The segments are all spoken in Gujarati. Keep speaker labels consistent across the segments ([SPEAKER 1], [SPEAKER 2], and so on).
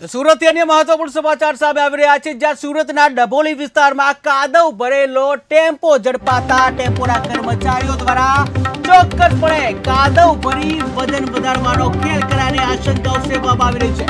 [SPEAKER 1] તો સુરતથી અન્ય મહત્વપૂર્ણ સમાચાર સામે આવી રહ્યા છે, જ્યાં સુરતના ડભોલી વિસ્તારમાં કાદવ ભરેલો ટેમ્પો ઝડપાતા ટેમ્પોના કર્મચારીઓ દ્વારા ચોક્કસપણે કાદવ ભરી વજન વધારવાનો ખેલ કરાની આશંકાઓ સેવામાં આવી રહી છે.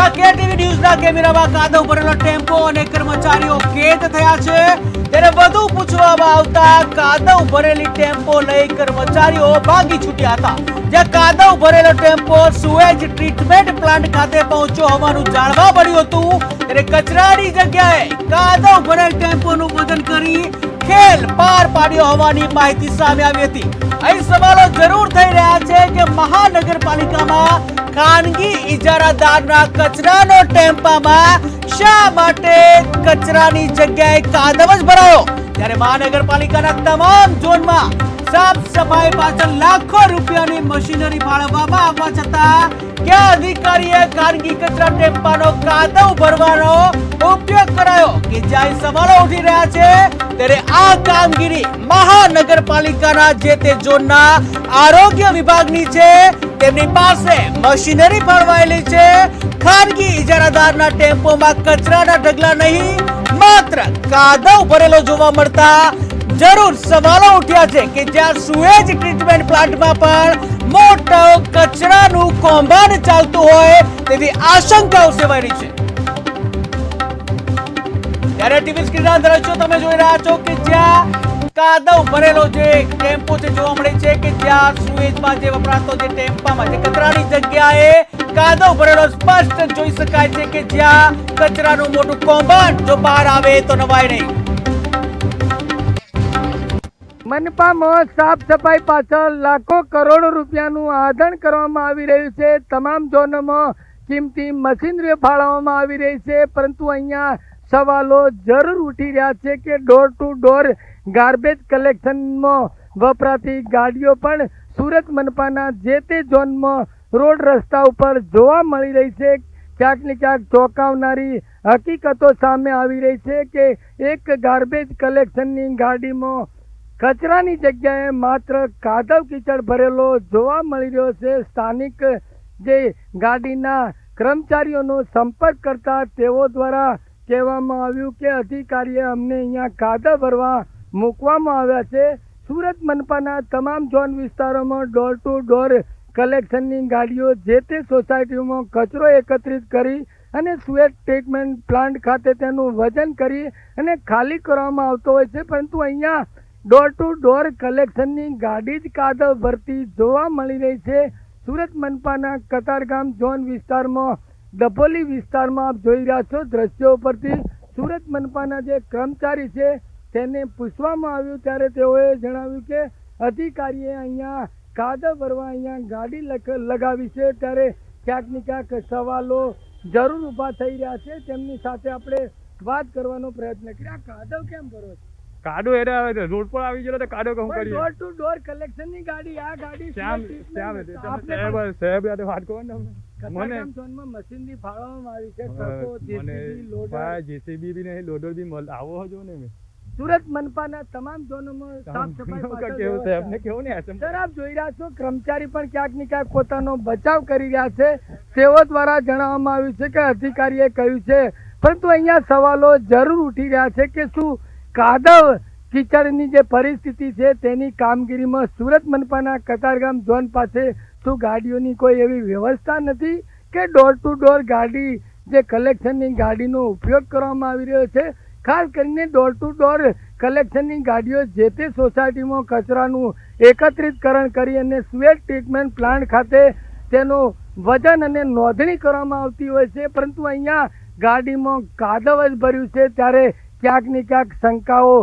[SPEAKER 1] જ્યાં કેટીવી ન્યૂઝના કેમેરામાં કાદવ ભરેલો ટેમ્પો અને કર્મચારીઓ કેદ થયા છે. ત્યારે વધુ પૂછવામાં આવતા કાદવ ભરેલી ટેમ્પો લઈ કર્મચારીઓ ભાગી છૂટ્યા હતા. જ્યાં કાદવ ભરેલો ટેમ્પો સુએજ ટ્રીટમેન્ટ પ્લાન્ટ ખાતે પહોંચ્યો હોવાનું જાણવા મળ્યું હતું. ત્યારે કચરાની જગ્યાએ કાદવ ભરેલ ટેમ્પોનું વજન કરી ખેલ પાર પાડ્યો હોવાની માહિતી સામે આવી હતી. અહીં સવાલો જરૂર થઈ રહ્યા છે કે મહાનગરપાલિકામાં ખાનગી ઇજારાદારના કચરાનો ટેમ્પામાં શા માટે કચરાની જગ્યાએ કાદવ જ ભરાયો? ત્યારે મહાનગરપાલિકાના તમામ ઝોનમાં સાફ સફાઈ પાછળ લાખો રૂપિયાની મશીનરી ફાળવવામાં આવવા છતાં ક્યાં અધિકારીએ ખાનગી કચરા ટેમ્પાનો કાદવ ભરવાનો ઉપયોગ કરાયો? કે જ્યાં સવાલો ઉઠી રહ્યા છે ત્યારે આ કામગીરી મહાનગરપાલિકાના જે તે ઝોનના આરોગ્ય વિભાગની છે, તેમની પાસે મશીનરી ફાળવાયેલી છે. ખાનગી ઇજારાદારના ટેમ્પોમાં કચરાના ઢગલા નહીં, માત્ર કાદવ ભરેલો જોવા મળતા જરૂર સવાલો ઉઠ્યા છે કે જ્યાં સુએજ ટ્રીટમેન્ટ પ્લાન્ટમાં પણ મોટો કચરાનું કૌભાંડ ચાલતું હોય તેવી આશંકાઓ સેવાઈ છે. ત્યારે ટીવી સ્ક્રીન દ્રશ્યો તમે જોઈ રહ્યા છો કે જ્યાં કાદવ ભરેલો જે ટેમ્પો છે, જોવા મળે છે કે જ્યાં સુએજમાં જે વપરાતો જે ટેમ્પામાં જે કચરાની જગ્યાએ કાદવ ભરેલો સ્પષ્ટ જોઈ શકાય છે કે જ્યાં કચરાનું મોટું કૌભાંડ જો બહાર આવે તો નવાય નહીં.
[SPEAKER 2] મનપામાં સાફ સફાઈ પાછળ લાખો કરોડ રૂપિયાનું આધણ કરવામાં આવી રહ્યું છે. તમામ ઝોનમાં કિંમતી મશીનરીઓ ફાળવવામાં આવી રહી છે, પરંતુ અહીંયા સવાલો જરૂર ઉઠી રહ્યા છે કે ડોર ટુ ડોર ગાર્બેજ કલેક્શનમાં વપરાતી ગાડીઓ પણ સુરત મનપાના જે તે ઝોનમાં રોડ રસ્તા ઉપર જોવા મળી રહી છે. ક્યાંક ને ક્યાંક ચોંકાવનારી હકીકતો સામે આવી રહી છે કે એક ગાર્બેજ કલેક્શનની ગાડીમાં કચરાની જગ્યાએ માત્ર કાદવ કીચડ ભરેલો જોવા મળી રહ્યો છે. સ્થાનિક જે ગાડીના કર્મચારીઓનો સંપર્ક કરતા તેઓ દ્વારા કહેવામાં આવ્યું કે અધિકારીએ અમને અહીંયા કાદવ ભરવા મૂકવામાં આવ્યા છે. સુરત મનપાના તમામ ઝોન વિસ્તારોમાં ડોર ટુ ડોર કલેક્શનની ગાડીઓ જે તે સોસાયટીઓમાં કચરો એકત્રિત કરી અને સુએટ ટ્રીટમેન્ટ પ્લાન્ટ ખાતે તેનું વજન કરી અને ખાલી કરવામાં આવતો હોય છે. પરંતુ અહીંયા ડોર ટુ ડોર કલેક્શનની ગાડી જ કાદવ ભરતી જોવા મળી રહી છે. સુરત મનપાના કતારગામ ઝોન વિસ્તારમાં ડભોલી વિસ્તારમાં આપ જોઈ રહ્યા છો દ્રશ્યો ઉપરથી સુરત મનપાના જે કર્મચારી છે તેને પૂછવામાં આવ્યું ત્યારે તેઓએ જણાવ્યું કે અધિકારીએ અહીંયા કાદવ ભરવા અહીંયા ગાડી લગાવી છે. ત્યારે ક્યાંક ને ક્યાંક સવાલો જરૂર ઊભા થઈ રહ્યા છે. તેમની સાથે આપણે વાત કરવાનો પ્રયત્ન કરીએ આ કાદવ કેમ ભરો છો?
[SPEAKER 3] કાડો એટલે હવે રોડ પર આવી ગયો તો કાડો કહું કરીએ.
[SPEAKER 2] ડોર ટુ ડોર કલેક્શનની ગાડી આ ગાડી
[SPEAKER 3] શ્યામ શ્યામ સાહેબ સાહેબ યાદ વાત કરો ને મને
[SPEAKER 2] કતારગામ ફાળવવામાં આવી છે ટ્રકો જેસીબી લોડર.
[SPEAKER 3] જેસીબી બી નહીં લોડર બી આવો હજો ને મેં.
[SPEAKER 2] સુરત મનપાના તમામ ઝોનોમાં સાફ સફાઈ
[SPEAKER 3] કેવું
[SPEAKER 2] વ્યવસ્થા.
[SPEAKER 3] સાહેબ કેવું ને
[SPEAKER 2] સર આપ જોઈ રહ્યા છો કર્મચારી પણ ક્યાંક ને ક્યાંક પોતાનો બચાવ કરી રહ્યા છે. તેઓ દ્વારા જણાવવામાં આવ્યું છે કે અધિકારીએ કહ્યું છે પરંતુ અહીંયા સવાલો જરૂર ઉઠી રહ્યા છે કે શું કાદવ કિચડની જે પરિસ્થિતિ છે તેની કામગીરીમાં સુરત મનપાના કતારગામ ઝોન પાસે શું ગાડીઓની કોઈ એવી વ્યવસ્થા નથી કે ડોર ટુ ડોર ગાડી જે કલેક્શનની ગાડીનો ઉપયોગ કરવામાં આવી રહ્યો છે. ખાસ કરીને ડોર ટુ ડોર કલેક્શનની ગાડીઓ જે તે સોસાયટીમાં કચરાનું એકત્રિતકરણ કરી અને સ્વેટ ટ્રીટમેન્ટ પ્લાન્ટ ખાતે તેનું વજન અને નોંધણી કરવામાં આવતી હોય છે. પરંતુ અહીંયા ગાડીમાં કાદવ જ ભર્યું છે. ત્યારે ક્યાંક ને ક્યાંક શંકાઓ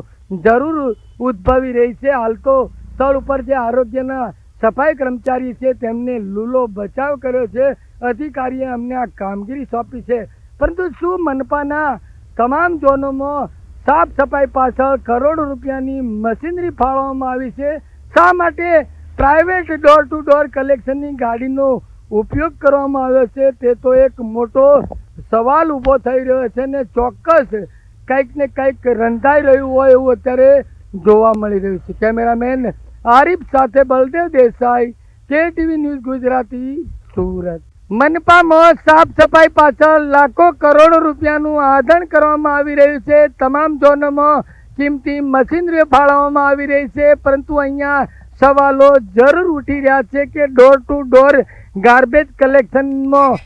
[SPEAKER 2] જરૂર ઉદ્ભવી રહી છે. હાલ તો સ્થળ ઉપર જે આરોગ્યના સફાઈ કર્મચારી છે, તેમને લૂલો બચાવ કર્યો છે, અધિકારીએ અમને આ કામગીરી સોંપી છે. પરંતુ શું મનપાના તમામ ઝોનોમાં સાફ સફાઈ પાછળ કરોડો રૂપિયાની મશીનરી ફાળવવામાં આવી છે? શા માટે પ્રાઇવેટ ડોર ટુ ડોર કલેક્શનની ગાડીનો ઉપયોગ કરવામાં આવ્યો છે? તે તો એક મોટો સવાલ ઊભો થઈ રહ્યો છે ને ચોક્કસ કંઈક ને કંઈક રંધાઈ રહ્યું હોય એવું અત્યારે જોવા મળી રહ્યું છે. કેમેરામેન આરિફ સાથે બલદેવ દેસાઈ કે ટીવી ન્યૂઝ ગુજરાતી, સુરત. મનપામાં સાફ સફાઈ પાછળ લાખો કરોડો રૂપિયાનું આધણ કરવામાં આવી રહ્યું છે. તમામ ઝોનમાં કિંમતી મશીનરીઓ ફાળવવામાં આવી રહી છે. પરંતુ અહીંયા સવાલો જરૂર ઉઠી રહ્યા છે કે ડોર ટુ ડોર ગાર્બેજ કલેક્શનમાં